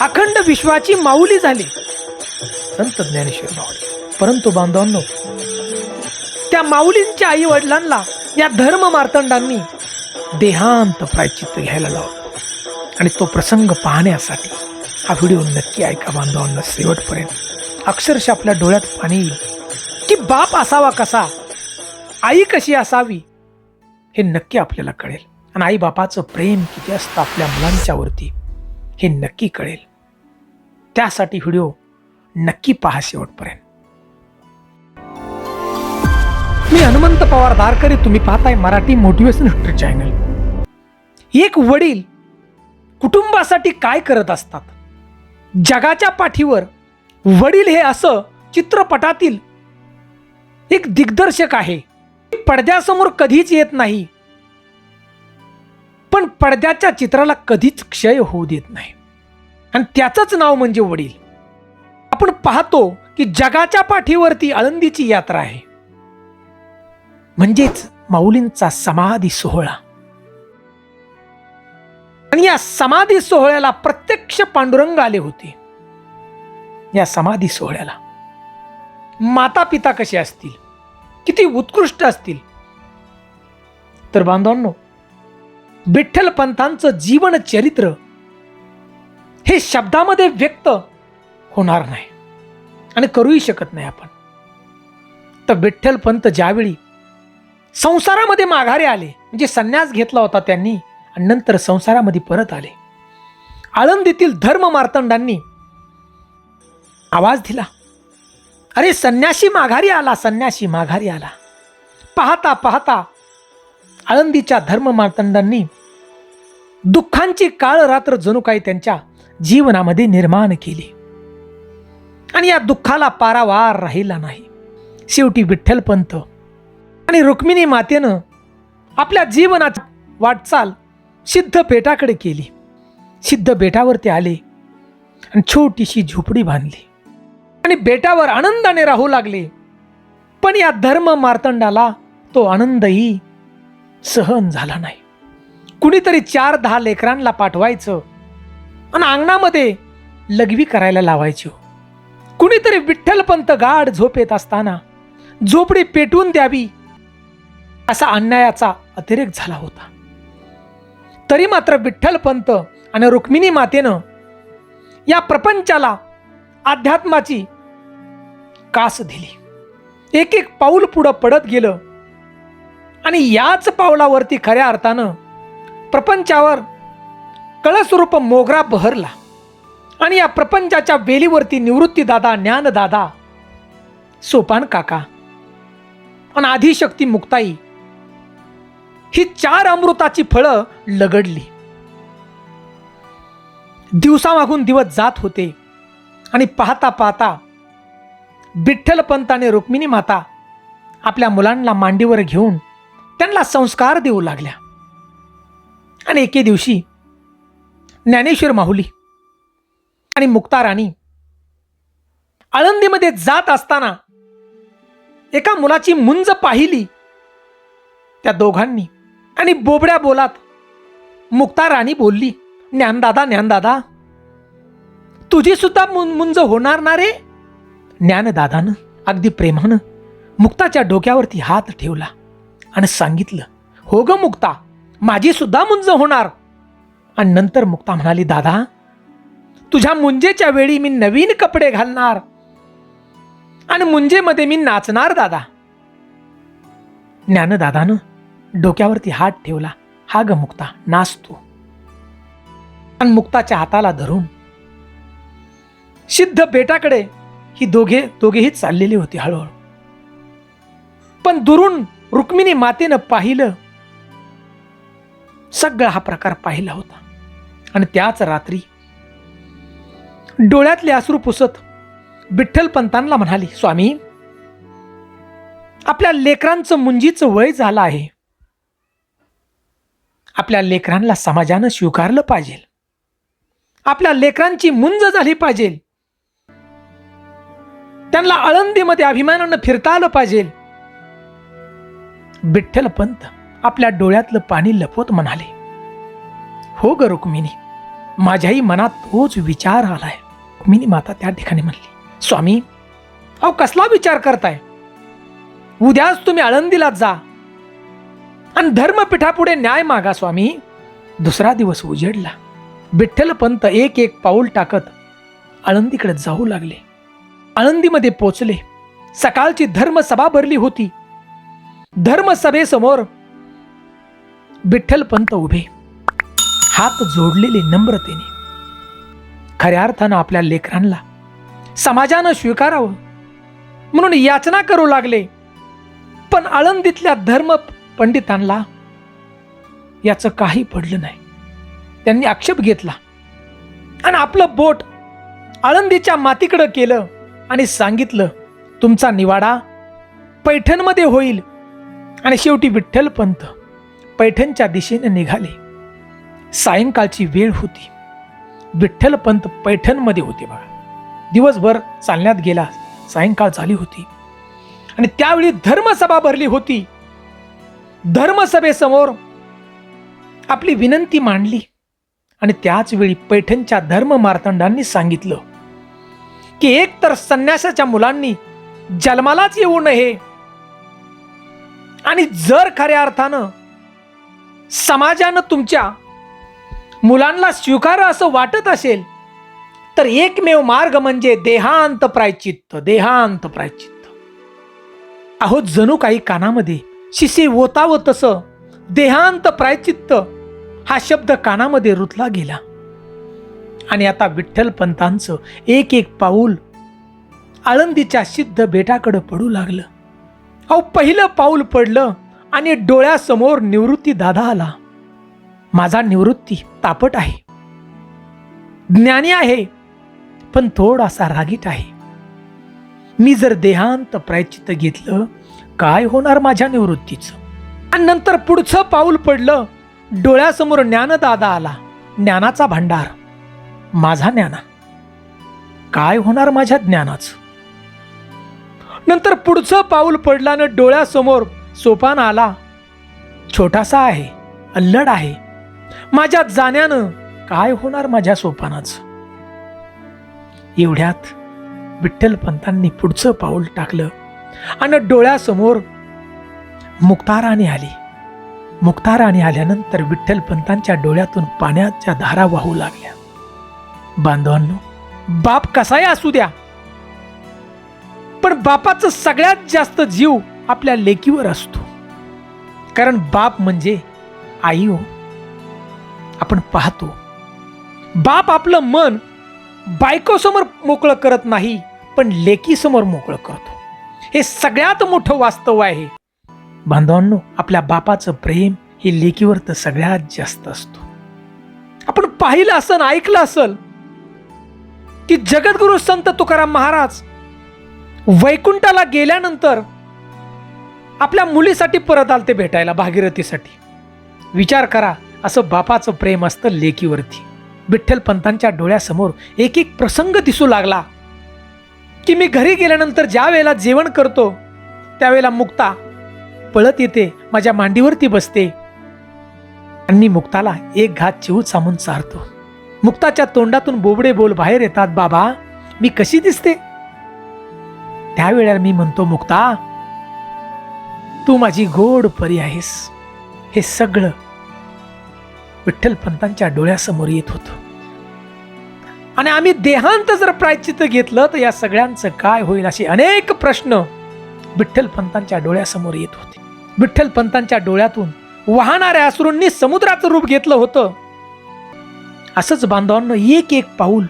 अखंड विश्वाची माऊली झाली. संत ज्ञानेश्वर माऊली परंतु बांधवांनो त्या माऊलींच्या आई वडिलांना या धर्म मार्तंडांनी देहांत प्रायचित्त घ्यायला लावलं. आणि तो प्रसंग पाहण्यासाठी हा व्हिडिओ नक्की ऐका बांधवांना शेवटपर्यंत. अक्षरशः आपल्या डोळ्यात पाणी येईल. की बाप असावा कसा? आई कशी असावी? हे नक्की आपल्याला कळेल. आणि आई बापाचं प्रेम किती असतं आपल्या मुलांच्यावरती? हे नक्की कळेल. त्यासाठी व्हिडिओ नक्की पहा शेवटपर्यंत. मी हनुमंत पवार दारकरी तुम्ही पाहताय मराठी मोटिवेशन हिस्ट्री चॅनल एक वडील कुटुंबासाठी काय करत असतात? जगाच्या पाठीवर वडील हे असं चित्रपटातील एक दिग्दर्शक आहे. पडद्यासमोर कधीच येत नाही. पण पडद्याच्या चित्राला कधीच क्षय होऊ देत नाही. आणि त्याचंच नाव म्हणजे वडील. आपण पाहतो की जगाच्या पाठीवरती आळंदीची यात्रा आहे. म्हणजेच माऊलींचा समाधी सोहळा. आणि या समाधी सोहळ्याला प्रत्यक्ष पांडुरंग आले होते. या समाधी सोहळ्याला. माता पिता कसे असतील? किती उत्कृष्ट असतील? तर बांधवांनो विठ्ठल पंथांचं जीवन चरित्र हे शब्दामध्ये व्यक्त होणार नाही आणि करूही शकत नाही आपण. तर विठ्ठल पंत ज्यावेळी संसारामध्ये माघारे आले म्हणजे संन्यास घेतला होता त्यांनी आणि नंतर संसारामध्ये परत आले. आळंदीतील धर्म मार्तंडांनी आवाज दिला. अरे संन्याशी माघारी आला संन्याशी माघारी आला. पाहता पाहता आळंदीच्या धर्म मार्तंडांनी दुःखांची काळ रात्र जणू काही त्यांच्या जीवनामध्ये निर्माण केली. आणि या दुःखाला पारावार राहिला नाही. शेवटी विठ्ठलपंत आणि रुक्मिणी मातेनं आपल्या जीवनाची वाटचाल सिद्ध बेटाकडे केली. सिद्ध बेटावर ते आले आणि छोटीशी झोपडी बांधली. आणि बेटावर आनंदाने राहू लागले. पण या धर्म मार्तंडाला तो आनंदही सहन झाला नाही. कुणीतरी चार दहा लेकरांना पाठवायचं आणि अंगणामध्ये लघवी करायला लावायची हो. कुणीतरी विठ्ठलपंत गाढ झोपेत असताना झोपडी पेटवून द्यावी असा अन्यायाचा अतिरेक झाला होता. तरी मात्र विठ्ठलपंत आणि रुक्मिणी मातेनं या प्रपंचाला अध्यात्माची कास दिली. एक एक पाऊल पुढं पडत गेलं. आणि याच पावलावरती खऱ्या अर्थानं प्रपंचावर कळस्वरूप मोगरा बहरला. आणि या प्रपंचाच्या वेलीवरती निवृत्तीदादा ज्ञानदादा सोपान काका आणि आधीशक्ती मुक्ताई ही चार अमृताची फळं लगडली. दिवसामागून दिवस जात होते आणि पाहता पाहता विठ्ठलपंत आणि रुक्मिणी माता आपल्या मुलांना मांडीवर घेऊन त्यांना संस्कार देऊ लागल्या. आणि एके दिवशी ज्ञानेश्वर माहुली आणि मुक्ता राणी आळंदीमध्ये जात असताना एका मुलाची मुंज पाहिली. त्या दोघांनी आणि बोबड्या बोलात मुक्ता राणी बोलली ज्ञानदादा ज्ञानदादा तुझी सुद्धा मुं मुंज होणार ना रे? ज्ञानदादानं अगदी प्रेमानं मुक्ताच्या डोक्यावरती हात ठेवला. आणि सांगितलं हो ग मुक्ता माझी सुद्धा मुंज होणार. आणि नंतर मुक्ता म्हणाली दादा तुझ्या मुंजेच्या वेळी मी नवीन कपडे घालणार आणि मुंजेमध्ये मी नाचणार दादा. ज्ञानदादानं डोक्यावरती हात ठेवला हा ग मुक्ता नाच तू आणि मुक्ताच्या हाताला धरून सिद्ध बेटाकडे ही दोघे दोघेही चाललेले होते हळूहळू. पण दुरून रुक्मिणी मातेनं पाहिलं. सगळा हा प्रकार पाहिला होता. आणि त्याच रात्री डोळ्यातले आसरू पुसत विठ्ठल पंतांना म्हणाली स्वामी आपल्या लेकरांचं मुंजीचं वय झालं आहे. आपल्या लेकरांना समाजानं स्वीकारलं पाहिजे. आपल्या लेकरांची मुंज झाली पाहिजे. त्यांना आळंदीमध्ये अभिमानानं फिरता आलं पाहिजे. विठ्ठल पंत आपल्या डोळ्यातलं पाणी लपवत म्हणाले हो ग रुक्मिणी माझ्याही मनात तोच विचार आलाय. रुक्मिणी माता त्या ठिकाणी म्हणली स्वामी अहो कसला विचार करताय? उद्याच तुम्ही आळंदीला जा आणि धर्मपीठापुढे न्याय मागा स्वामी. दुसरा दिवस उजेडला. विठ्ठल पंत एक एक पाऊल टाकत आळंदीकडे जाऊ लागले. आळंदीमध्ये पोचले. सकाळची धर्मसभा भरली होती. धर्मसभेसमोर विठ्ठलपंत उभे हात जोडलेले नम्रतेने. खऱ्या अर्थानं आपल्या लेकरांना समाजानं स्वीकारावं म्हणून याचना करू लागले. पण आळंदीतल्या धर्म पंडितांना याचं काही पडलं नाही. त्यांनी आक्षेप घेतला आणि आपलं बोट आळंदीच्या मातीकडं केलं आणि सांगितलं तुमचा निवाडा पैठणमध्ये होईल. आणि शेवटी विठ्ठल पंत पैठणच्या दिशेने निघाले. सायंकाळची वेळ होती. विठ्ठल पंत पैठणमध्ये होते बघा दिवसभर चालण्यात गेला सायंकाळ झाली होती. आणि त्यावेळी धर्मसभा भरली होती. धर्मसभेसमोर आपली विनंती मांडली. आणि त्याच वेळी पैठणच्या धर्म मार्तंडांनी सांगितलं की एक तर संन्यासाच्या मुलांनी जन्मालाच येऊ नये. आणि जर खऱ्या अर्थानं समाजानं तुमच्या मुलांना स्वीकार असं वाटत असेल तर एकमेव मार्ग म्हणजे देहांत प्रायचित्त देहांत प्रायचित्त अहो जणू काही कानामध्ये शिसे ओतावं तसं देहांत प्रायचित्त हा शब्द कानामध्ये रुतला गेला. आणि आता विठ्ठल पंतांचं एक एक पाऊल आळंदीच्या सिद्ध बेटाकडं पडू लागलं. अहो पहिलं पाऊल पडलं आणि डोळ्यासमोर निवृत्ती दादा आला. माझा निवृत्ती तापट आहे. ज्ञानी आहे पण थोडासा रागीट आहे. मी जर देहांत प्रायचित घेतलं काय होणार माझ्या निवृत्तीचं? आणि नंतर पुढचं पाऊल पडलं डोळ्यासमोर ज्ञानदादा आला ज्ञानाचा भांडार. माझा ज्ञाना. काय होणार माझ्या ज्ञानाचं? नंतर पुढचं पाऊल पडल्यानं आणि डोळ्यासमोर सोपान आला. छोटासा आहे अल्लड आहे. माझ्या जाण्यानं काय होणार माझ्या सोपानाच? एवढ्यात विठ्ठल पंतांनी पुढचं पाऊल टाकलं आणि डोळ्यासमोर मुक्ताराणी आली. मुक्ताराणी आल्यानंतर विठ्ठल पंतांच्या डोळ्यातून पाण्याच्या धारा वाहू लागल्या. बांधवांनो बाप कसाही असू द्या. पण बापाचं सगळ्यात जास्त जीव आपल्या लेकीवर असतो. कारण बाप म्हणजे आई हो आपण पाहतो. बाप आपलं मन बायकोसमोर मोकळं करत नाही पण लेकीसमोर मोकळं करतो. हे सगळ्यात मोठं वास्तव आहे. बांधवांनो आपल्या बापाचं प्रेम हे लेकीवर तर सगळ्यात जास्त असतो. आपण पाहिलं असन ऐकलं असल की जगद्गुरु संत तुकाराम महाराज वैकुंठाला गेल्यानंतर आपल्या मुलीसाठी परत आलते भेटायला भागीरथीसाठी. विचार करा असं बापाचं प्रेम असतं लेकीवरती. विठ्ठल पंतांच्या डोळ्यासमोर एक एक प्रसंग दिसू लागला. की मी घरी गेल्यानंतर ज्या वेळेला जेवण करतो त्यावेळेला मुक्ता पळत येते माझ्या मांडीवरती बसते. आणि मुक्ताला एक घात चिऊ सामून चारतो. मुक्ताच्या तोंडातून बोबडे बोल बाहेर येतात बाबा मी कशी दिसते? त्यावेळेला मी म्हणतो मुक्ता तू माझी गोड परी आहेस. हे सगळं विठ्ठल पंतांच्या डोळ्यासमोर येत होतं. आणि आम्ही देहांत जर प्रायचित घेतलं तर या सगळ्यांचं काय होईल असे अनेक प्रश्न विठ्ठल पंतांच्या डोळ्यासमोर येत होते. विठ्ठल पंतांच्या डोळ्यातून वाहणाऱ्या असुरूंनी समुद्राचं रूप घेतलं होतं. असंच बांधवांना एक एक पाऊल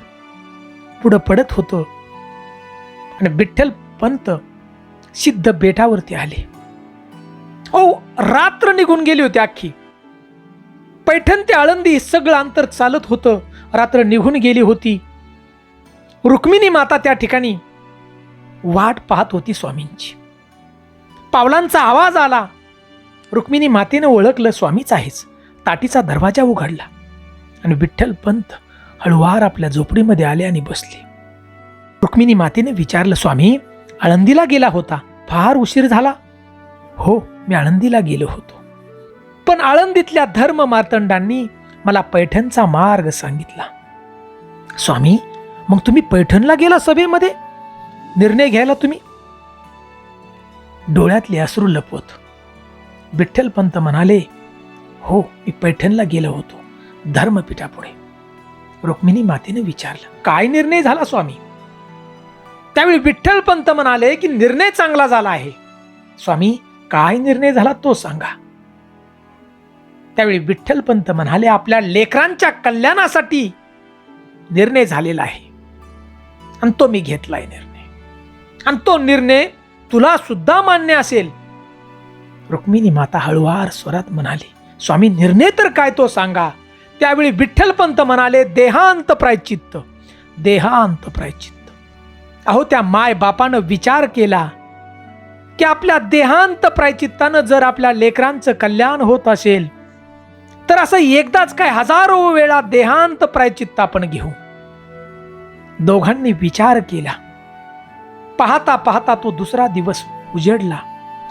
पुढं पडत होतं. आणि विठ्ठल पंत सिद्ध बेटावरती आले. ओ रात्र निघून गेली होती अख्खी पैठण ते आळंदी सगळं अंतर चालत होतं. रात्र निघून गेली होती. रुक्मिणी माता त्या ठिकाणी वाट पाहत होती स्वामींची. पावलांचा आवाज आला. रुक्मिणी मातेनं ओळखलं स्वामीच आहेच. ताटीचा दरवाजा उघडला. आणि विठ्ठल पंत हळुवार आपल्या झोपडीमध्ये आले आणि बसले. रुक्मिणी मातेने विचारलं स्वामी आळंदीला गेला होता. फार उशीर झाला. हो मी आळंदीला गेलो होतो. पण आळंदीतल्या धर्म मार्तंडांनी मला पैठणचा मार्ग सांगितला. स्वामी मग तुम्ही पैठणला गेला सभेमध्ये? निर्णय घ्यायला तुम्ही? डोळ्यातले अश्रू लपवत. विठ्ठलपंत म्हणाले हो मी पैठणला गेलो होतो धर्मपीठापुढे. रुक्मिणी मातेने विचारलं काय निर्णय झाला स्वामी? त्यावेळी विठ्ठल पंत म्हणाले की निर्णय चांगला झाला आहे. स्वामी काय निर्णय झाला तो सांगा. त्यावेळी विठ्ठल पंत म्हणाले आपल्या लेकरांच्या कल्याणासाठी निर्णय झालेला आहे. आणि तो मी घेतलाय निर्णय. आणि तो निर्णय तुला सुद्धा मान्य असेल. रुक्मिणी माता हळुवार स्वरात म्हणाली स्वामी निर्णय तर काय तो सांगा. त्यावेळी विठ्ठल पंत म्हणाले देहांत प्रायचित्त देहांत प्रायचित्त अहो त्या माय बापानं विचार केला की आपल्या देहांत प्रायचित्तानं जर आपल्या लेकरांचं कल्याण होत असेल तर असं एकदाच काय हजारो वेळा देहांत प्रायचित्त आपण घेऊ. दोघांनी विचार केला. पाहता पाहता तो दुसरा दिवस उजेडला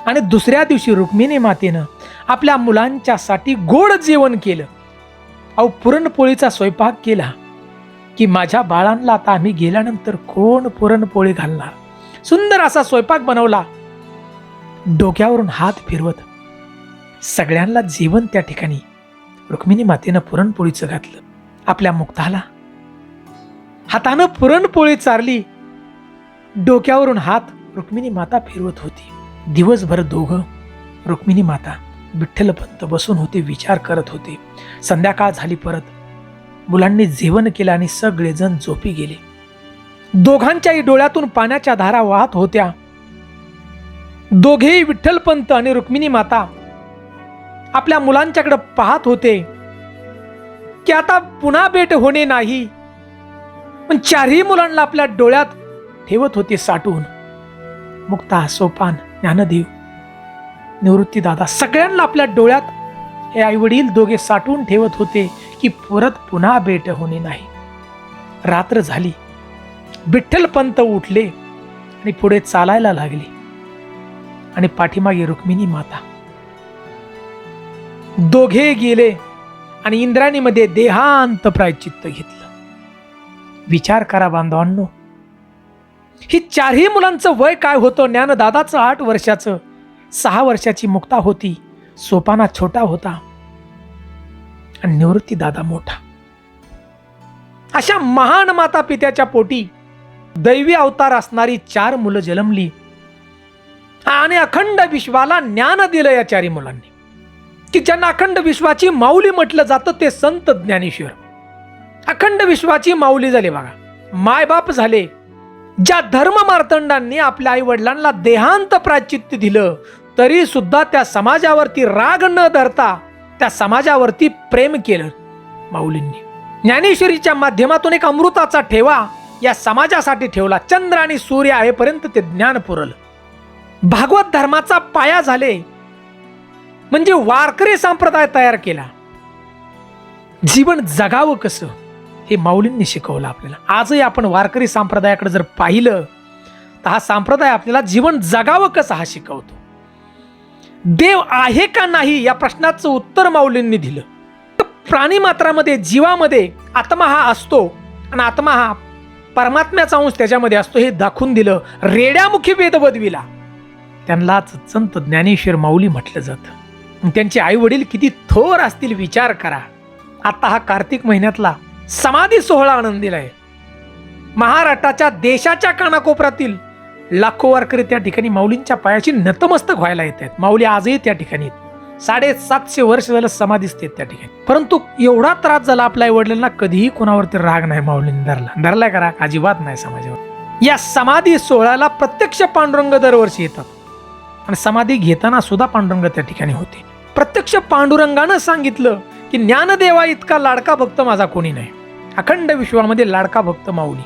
आणि दुसऱ्या दिवशी रुक्मिणी मातेनं आपल्या मुलांच्यासाठी गोड जेवण केलं. अहो पुरणपोळीचा स्वयंपाक केला. की माझ्या बाळांना आता आम्ही गेल्यानंतर कोण पुरणपोळी घालणार? सुंदर असा स्वयंपाक बनवला. डोक्यावरून हात फिरवत सगळ्यांना जेवण त्या ठिकाणी. रुक्मिणी मातेनं पुरणपोळीचं घातलं. आपल्या मुक्ताला हातानं पुरणपोळी चारली. डोक्यावरून हात रुक्मिणी माता फिरवत होती. दिवसभर दोघं रुक्मिणी माता विठ्ठलपंत बसून होते विचार करत होते. संध्याकाळ झाली परत. मुलांनी जेवण केलं आणि सगळेजण झोपी गेले. दोघांच्याही डोळ्यातून पाण्याच्या धारा वाहत होत्या. दोघेही विठ्ठलपंत आणि रुक्मिणी माता आपल्या मुलांच्याकडे पाहत होते. की आता पुन्हा भेट होणे नाही. पण चारही मुलांना आपल्या डोळ्यात ठेवत होते साठवून. मुक्ता सोपान ज्ञानदेव निवृत्तीदादा सगळ्यांना आपल्या डोळ्यात हे आई वडील दोघे साठवून ठेवत होते. की परत पुन्हा भेट होणे नाही. रात्र झाली. विठ्ठलपंत उठले आणि पुढे चालायला लागले. आणि पाठीमागे रुक्मिणी माता. दोघे गेले आणि इंद्राणीमध्ये देहांत प्रायचित्त घेतलं. विचार करा बांधवांनो. ही चारही मुलांचं वय काय होतं? ज्ञानदादाचं आठ वर्षाचं सहा वर्षाची मुक्ता होती सोपाना छोटा होता. आणि निवृत्ती दादा मोठा. अशा महान माता पित्याच्या पोटी दैवी अवतार असणारी चार मुलं जन्मली आणि अखंड विश्वाला ज्ञान दिलं या चारी मुलांनी. की ज्यांना अखंड विश्वाची माऊली म्हटलं जातं ते संत ज्ञानेश्वर. अखंड विश्वाची माऊली झाली बघा. मायबाप झाले. ज्या धर्म मार्तंडांनी आपल्या आई वडिलांना देहांत प्राचित्य दिलं तरी सुद्धा त्या समाजावरती राग न धरता त्या समाजावरती प्रेम केलं माऊलींनी. ज्ञानेश्वरीच्या माध्यमातून एक अमृताचा ठेवा या समाजासाठी ठेवला. चंद्र आणि सूर्य आहेपर्यंत ते ज्ञान पुरलं. भागवत धर्माचा पाया झाले. म्हणजे वारकरी संप्रदाय तयार केला. जीवन जगावं कसं? हे माऊलींनी शिकवलं आपल्याला. आजही आपण वारकरी संप्रदायाकडे जर पाहिलं तर हा संप्रदाय आपल्याला जीवन जगावं कसं हा शिकवतो? देव आहे का नाही या प्रश्नाचं उत्तर माऊलींनी दिलं. तर प्राणी मात्रामध्ये जीवामध्ये आत्मा हा असतो आणि आत्मा हा परमात्म्याचा अंश त्याच्यामध्ये असतो हे दाखवून दिलं रेड्यामुखी वेद बदविला त्यांनाच संत ज्ञानेश्वर माऊली म्हटलं जातं. त्यांचे आई वडील किती थोर असतील विचार करा. आता हा कार्तिक महिन्यातला समाधी सोहळा आनंदीला आहे. महाराष्ट्राच्या देशाच्या कानाकोपऱ्यातील लाखो वारकरी त्या ठिकाणी माऊलींच्या पायाशी नतमस्तक व्हायला येत आहेत. माऊली आजही त्या ठिकाणी साडेसातशे वर्ष झालं समाधी आहेत त्या ठिकाणी. परंतु एवढा त्रास झाला आपल्या वडिलांना कधीही कोणावरती राग नाही माऊलीने धरला. धरलाय का राग? अजिबात नाही समाजावर. या समाधी सोहळ्याला प्रत्यक्ष पांडुरंग दरवर्षी येतात. आणि समाधी घेताना सुद्धा पांडुरंग त्या ठिकाणी होते. प्रत्यक्ष पांडुरंगानं सांगितलं की ज्ञानदेवा इतका लाडका भक्त माझा कोणी नाही. अखंड विश्वामध्ये लाडका भक्त माऊली.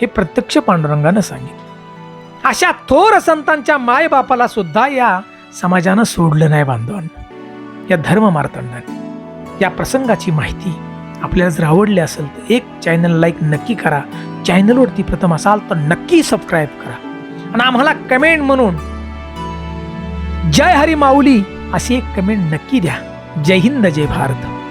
हे प्रत्यक्ष पांडुरंगानं सांगितलं. अशा थोर संतांच्या मायबापाला सुद्धा या समाजानं सोडलं नाही बांधवान. या धर्म मार्तंडाने. या प्रसंगाची माहिती आपल्याला जर आवडली असेल तर एक चॅनल लाईक नक्की करा. चॅनलवरती प्रथम असाल तर नक्की सबस्क्राईब करा. आणि आम्हाला कमेंट म्हणून जय हरी माऊली अशी एक कमेंट नक्की द्या. जय हिंद जय भारत.